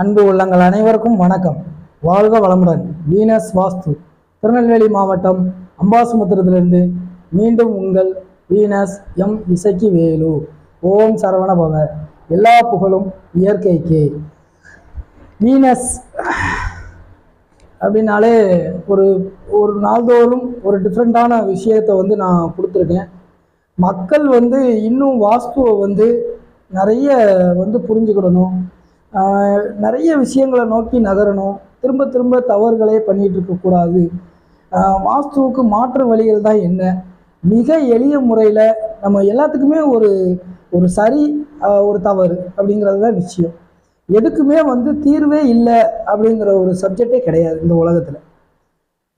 அன்பு உள்ளங்கள் அனைவருக்கும் வணக்கம். வாழ்க வளமுடன். வீனஸ் வாஸ்து. திருநெல்வேலி மாவட்டம் அம்பாசுமுத்திரத்திலிருந்து மீண்டும் உங்கள் வீனஸ் எம் இசக்கி வேலு. ஓம் சரவண பவ எல்லா புகழும் இயற்கைக்கு. வீனஸ் அப்படின்னாலே ஒரு ஒரு நாள்தோறும் ஒரு டிஃப்ரெண்ட்டான விஷயத்தை வந்து நான் கொடுத்துருக்கேன். மக்கள் வந்து இன்னும் வாஸ்துவை வந்து நிறைய வந்து புரிஞ்சுக்கிடணும். நிறைய விஷயங்களை நோக்கி நகரணும். திரும்ப திரும்ப தவறுகளே பண்ணிகிட்டு இருக்கக்கூடாது வாஸ்துவுக்கு மாற்று வழிகள் தான் என்ன? மிக எளிய முறையில் நம்ம எல்லாத்துக்குமே ஒரு ஒரு சரி ஒரு தவறு அப்படிங்கிறது தான் நிச்சயம். எதுக்குமே வந்து தீர்வே இல்லை அப்படிங்கிற ஒரு சப்ஜெக்டே கிடையாது இந்த உலகத்தில்.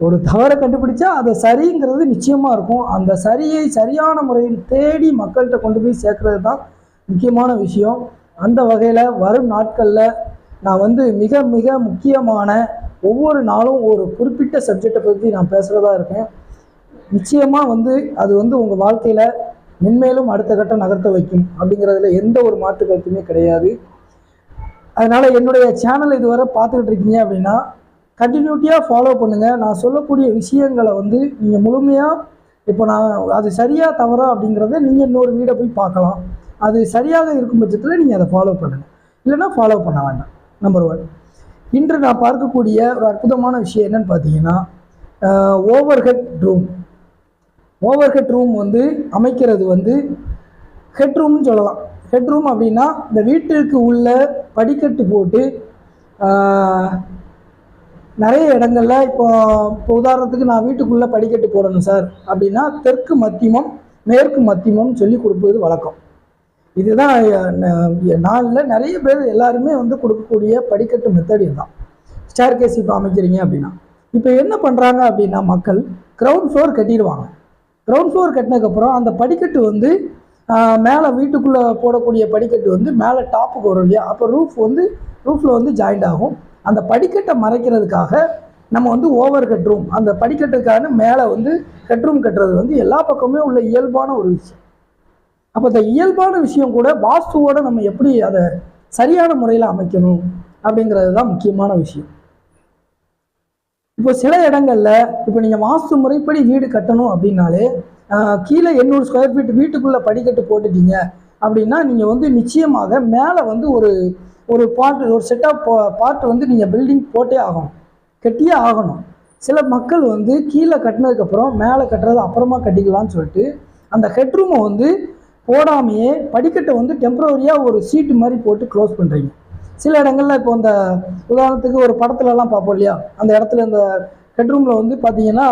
ஒரு தவறை கண்டுபிடிச்சா அதை சரிங்கிறது நிச்சயமாக இருக்கும். அந்த சரியை சரியான முறையில் தேடி மக்கள்கிட்ட கொண்டு போய் சேர்க்கறது தான் முக்கியமான விஷயம். அந்த வகையில் வரும் நாட்களில் நான் வந்து மிக மிக முக்கியமான ஒவ்வொரு நாளும் ஒரு குறிப்பிட்ட சப்ஜெக்டை பற்றி நான் பேசுகிறதா இருக்கேன். நிச்சயமாக வந்து அது வந்து உங்கள் வாழ்க்கையில் மென்மேலும் அடுத்த கட்டம் நகர்த்த வைக்கும் அப்படிங்கிறதுல எந்த ஒரு மாற்று கருத்துமே கிடையாது. அதனால் என்னுடைய சேனல் இதுவரை பார்த்துக்கிட்டு இருக்கீங்க அப்படின்னா கண்டினியூட்டியாக ஃபாலோ பண்ணுங்கள் நான் சொல்லக்கூடிய விஷயங்களை வந்து நீங்கள் முழுமையாக இப்போ நான் அது சரியாக தவறா அப்படிங்கிறத நீங்கள் இன்னொரு வீடை போய் பார்க்கலாம். அது சரியாக இருக்கும் பட்சத்தில் நீங்கள் அதை ஃபாலோ பண்ணுங்கள் இல்லைன்னா ஃபாலோ பண்ண வேண்டாம். நம்பர் ஒன் இன்று நான் பார்க்கக்கூடிய ஒரு அற்புதமான விஷயம் என்னன்னு பார்த்தீங்கன்னா overhead room overhead room வந்து அமைக்கிறது வந்து ஹெட் ரூம்னு சொல்லலாம். ஹெட் ரூம் அப்படின்னா இந்த வீட்டிற்கு உள்ள படிக்கட்டு போட்டு நிறைய இடங்கள்ல இப்போ இப்போ உதாரணத்துக்கு நான் வீட்டுக்குள்ளே படிக்கட்டு போடணும் சார். அப்படின்னா தெற்கு மத்தியமம் மேற்கு மத்தியமம் சொல்லி கொடுப்பது வழக்கம். இதுதான் நாளில் நிறைய பேர் எல்லாருமே வந்து கொடுக்கக்கூடிய படிக்கட்டு மெத்தட் இதுதான். ஸ்டேர் கேஸ் இப்போ அமைக்கிறீங்க அப்படின்னா. இப்போ என்ன பண்ணுறாங்க அப்படின்னா மக்கள் கிரவுண்ட் ஃப்ளோர் கட்டிடுவாங்க. கிரவுண்ட் ஃப்ளோர் கட்டினதுக்கப்புறம் அந்த படிக்கட்டு வந்து மேலே வீட்டுக்குள்ளே போடக்கூடிய படிக்கட்டு வந்து மேலே டாப்புக்கு வரும் இல்லையா? அப்போ ரூஃப் வந்து ரூஃபில் வந்து ஜாயிண்ட் ஆகும். அந்த படிக்கட்டை மறைக்கிறதுக்காக நம்ம வந்து ஓவர் கட்ரூம் அந்த படிக்கட்டுக்கான மேலே வந்து கட்ரூம் கட்டுறது வந்து எல்லா பக்கமே உள்ள இயல்பான ஒரு விஷயம். அப்போ இந்த இயல்பான விஷயம் கூட வாஸ்துவோட நம்ம எப்படி அதை சரியான முறையில் அமைக்கணும் அப்படிங்கிறது தான் முக்கியமான விஷயம். இப்போ சில இடங்களில் இப்போ நீங்கள் வாஸ்து முறைப்படி வீடு கட்டணும் அப்படின்னாலே கீழே எண்ணூறு ஸ்கொயர் ஃபீட் வீட்டுக்குள்ளே படிக்கட்டு போட்டுட்டீங்க அப்படின்னா நீங்கள் வந்து நிச்சயமாக மேலே வந்து ஒரு ஒரு பார்ட் ஒரு செட் ஆஃப் பார்ட் வந்து நீங்கள் பில்டிங் போட்டே ஆகணும். கட்டியே ஆகணும். சில மக்கள் வந்து கீழே கட்டினதுக்கப்புறம் மேலே கட்டுறது அப்புறமா கட்டிக்கலாம்னு சொல்லிட்டு அந்த ஹெட்ரூமை வந்து போடாமையே படிக்கட்டை வந்து டெம்பரவரியாக ஒரு சீட்டு மாதிரி போட்டு க்ளோஸ் பண்ணுறீங்க சில இடங்களில் இப்போ இந்த உதாரணத்துக்கு ஒரு படத்துலலாம் பார்ப்போம் இல்லையா? அந்த இடத்துல இந்த ஹெட்ரூமில் வந்து பார்த்தீங்கன்னா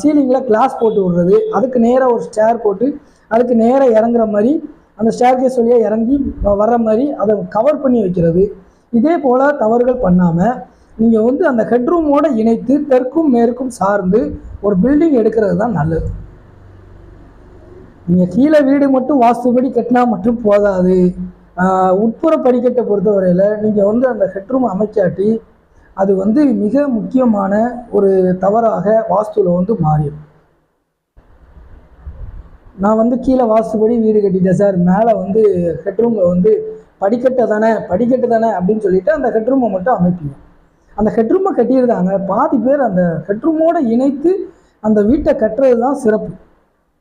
சீலிங்கில் கிளாஸ் போட்டு விடுறது. அதுக்கு நேராக ஒரு ஸ்டேர் போட்டு அதுக்கு நேராக இறங்குற மாதிரி அந்த ஸ்டேர் கேஸ் வழியாக இறங்கி வர்ற மாதிரி அதை கவர் பண்ணி வைக்கிறது. இதே போல் தவறுகள் பண்ணாமல் நீங்கள் வந்து அந்த ஹெட்ரூமோடு இணைத்து தெற்கும் மேற்கும் சார்ந்து ஒரு பில்டிங் எடுக்கிறது தான் நல்லது. நீங்கள் கீழே வீடு மட்டும் வாஸ்துபடி கட்டினா மட்டும் போதாது. உட்புற படிக்கட்டை பொறுத்தவரையில் நீங்கள் வந்து அந்த ஹெட்ரூம் அமைக்காட்டி அது வந்து மிக முக்கியமான ஒரு தவறாக வாஸ்துவில் வந்து மாறிடும். நான் வந்து கீழே வாஸ்துபடி வீடு கட்டிட்டேன் சார். மேலே வந்து ஹெட்ரூமில் வந்து படிக்கட்டை தானே படிக்கட்டு தானே அப்படின்னு சொல்லிட்டு அந்த ஹெட்ரூமை மட்டும் அமைப்பீங்க. அந்த ஹெட்ரூமை கட்டியிருந்தாங்க பாதி பேர் அந்த ஹெட்ரூமோடு இணைத்து அந்த வீட்டை கட்டுறது தான் சிறப்பு.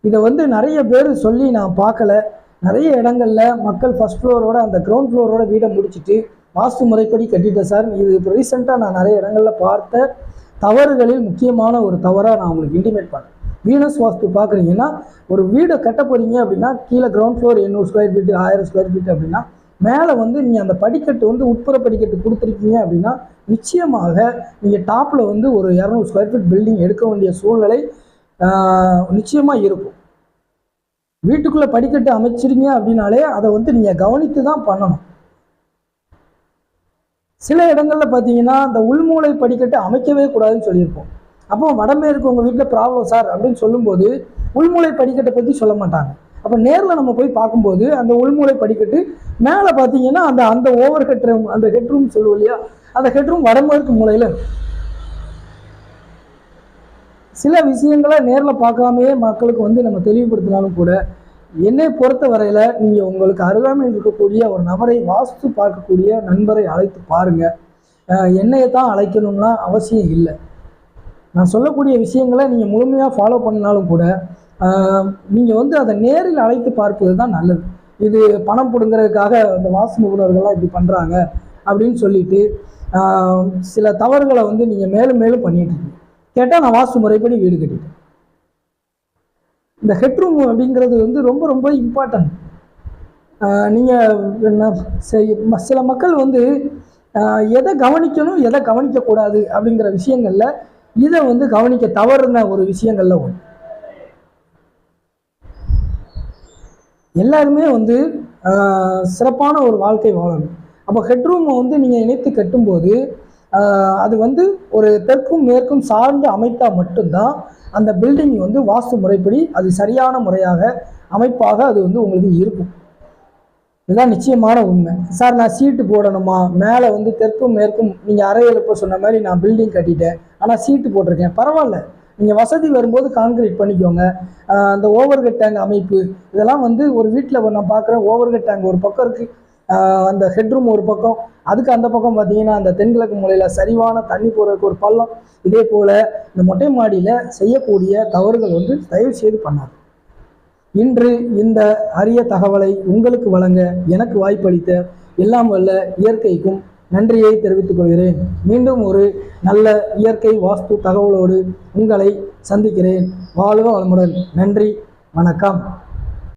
இதை வந்து நிறைய பேர் சொல்லி நான் பார்க்கல. நிறைய இடங்களில் மக்கள் ஃபஸ்ட் ஃப்ளோரோட அந்த கிரவுண்ட் ஃப்ளோரோட வீடை முடிச்சிட்டு வாஸ்து முறைப்படி கட்டிட்டேன் சார். இது இப்போ ரீசெண்டாக நான் நிறைய இடங்களில் பார்த்த தவறுகளில் முக்கியமான ஒரு தவறாக நான் உங்களுக்கு இன்டிமேட் பண்ணேன் வீனஸ் வாஸ்து பார்க்குறீங்கன்னா ஒரு வீடை கட்ட போகிறீங்க அப்படின்னா கீழே கிரவுண்ட் ஃப்ளோர் எண்ணூறு ஸ்கொயர் ஃபீட் ஆயிரம் ஸ்கொயர் ஃபீட் அப்படின்னா மேலே வந்து நீங்கள் அந்த படிக்கட்டு வந்து உட்புற படிக்கட்டு கொடுத்துருக்கீங்க அப்படின்னா நிச்சயமாக நீங்கள் டாப்பில் வந்து ஒரு இரநூறு ஸ்கொயர் ஃபீட் பில்டிங் எடுக்க வேண்டிய சூழ்நிலை நிச்சயமாக இருக்கும். வீட்டுக்குள்ளே படிக்கட்டு அமைச்சிருங்க அப்படின்னாலே அதை வந்து நீங்கள் கவனித்து தான் பண்ணணும். சில இடங்கள்ல பார்த்தீங்கன்னா இந்த உள்மூளை படிக்கட்டு அமைக்கவே கூடாதுன்னு சொல்லியிருப்போம். அப்போ வடமேற்கு உங்கள் வீட்டில் ப்ராப்ளம் சார் அப்படின்னு சொல்லும்போது உள்மூளை படிக்கட்டை பற்றி சொல்ல மாட்டாங்க. அப்போ நேரில் நம்ம போய் பார்க்கும்போது அந்த உள்மூளை படிக்கட்டு மேலே பார்த்தீங்கன்னா அந்த அந்த ஓவர் ஹெட் ரூம் அந்த ஹெட் ரூம் சொல்லுவோம் இல்லையா? அந்த ஹெட் ரூம் வடமேற்கு மூலையில் இருக்கும். சில விஷயங்களை நேரில் பார்க்காமையே மக்களுக்கு வந்து நம்ம தெளிவுபடுத்தினாலும் கூட என்னை பொறுத்த வரையில் நீங்கள் உங்களுக்கு அருகாமையில் இருக்கக்கூடிய ஒரு நபரை வாஸ்து பார்க்கக்கூடிய நண்பரை அழைத்து பாருங்கள் என்னையை தான் அழைக்கணும்னா அவசியம் இல்லை. நான் சொல்லக்கூடிய விஷயங்களை நீங்கள் முழுமையாக ஃபாலோ பண்ணாலும் கூட நீங்கள் வந்து அதை நேரில் அழைத்து பார்ப்பது தான் நல்லது. இது பணம் பிடுங்கிறதுக்காக இந்த வாஸ்து நிபுணர்கள்லாம் இப்படி பண்ணுறாங்க அப்படின்னு சொல்லிட்டு சில தவறுகளை வந்து நீங்கள் மேலும் மேலும் பண்ணிகிட்டு இருக்கீங்க. கேட்டால் நான் வாஸ்து முறைப்படி வீடு கட்டிட்டேன். இந்த ஹெட்ரூம் அப்படிங்கிறது வந்து ரொம்ப ரொம்ப இம்பார்ட்டன்ட் நீங்கள் சில மக்கள் வந்து எதை கவனிக்கணும் எதை கவனிக்கக்கூடாது அப்படிங்கிற விஷயங்களில் இதை வந்து கவனிக்க தவறுன ஒரு விஷயங்களில் ஒன்று எல்லாருமே வந்து சிறப்பான ஒரு வாழ்க்கை வாழணும். அப்போ ஹெட்ரூமை வந்து நீங்கள் இணைத்து கட்டும்போது அது வந்து ஒரு தெற்கும் மேற்கும் சார்ந்து அமைத்தால் மட்டும்தான் அந்த பில்டிங் வந்து வாஸ்து முறைப்படி அது சரியான முறையாக அமைப்பாக அது வந்து உங்களுக்கு இருக்கும். இதுதான் நிச்சயமான உண்மை. சார் நான் சீட்டு போடணுமா? மேலே வந்து தெற்கும் மேற்கும் நீங்கள் அறை சொன்ன மாதிரி நான் பில்டிங் கட்டிட்டேன். ஆனால் சீட்டு போட்டிருக்கேன். பரவாயில்ல. நீங்கள் வசதி வரும்போது கான்கிரீட் பண்ணிக்கோங்க. அந்த ஓவர் ஹெட் டேங்க் அமைப்பு இதெல்லாம் வந்து ஒரு வீட்டில் நான் பார்க்குறேன். ஓவர் ஹெட் டேங்க் ஒரு பக்கம் இருக்குது அந்த ஹெட்ரூம் ஒரு பக்கம் அதுக்கு அந்த பக்கம் பார்த்தீங்கன்னா அந்த தென்கிழக்கு மூலையில் சரிவான தண்ணி போகிறதுக்கு ஒரு பள்ளம். இதே போல் இந்த மொட்டை மாடியில் செய்யக்கூடிய தவறுகள் வந்து தயவு செய்து பண்ணாது இன்று இந்த அரிய தகவலை உங்களுக்கு வழங்க எனக்கு வாய்ப்பளித்த எல்லாம் வல்ல இயற்கைக்கும் நன்றியை தெரிவித்துக் கொள்கிறேன். மீண்டும் ஒரு நல்ல இயற்கை வாஸ்து தகவலோடு உங்களை சந்திக்கிறேன். வாழ்க வளமுடன். நன்றி. வணக்கம்.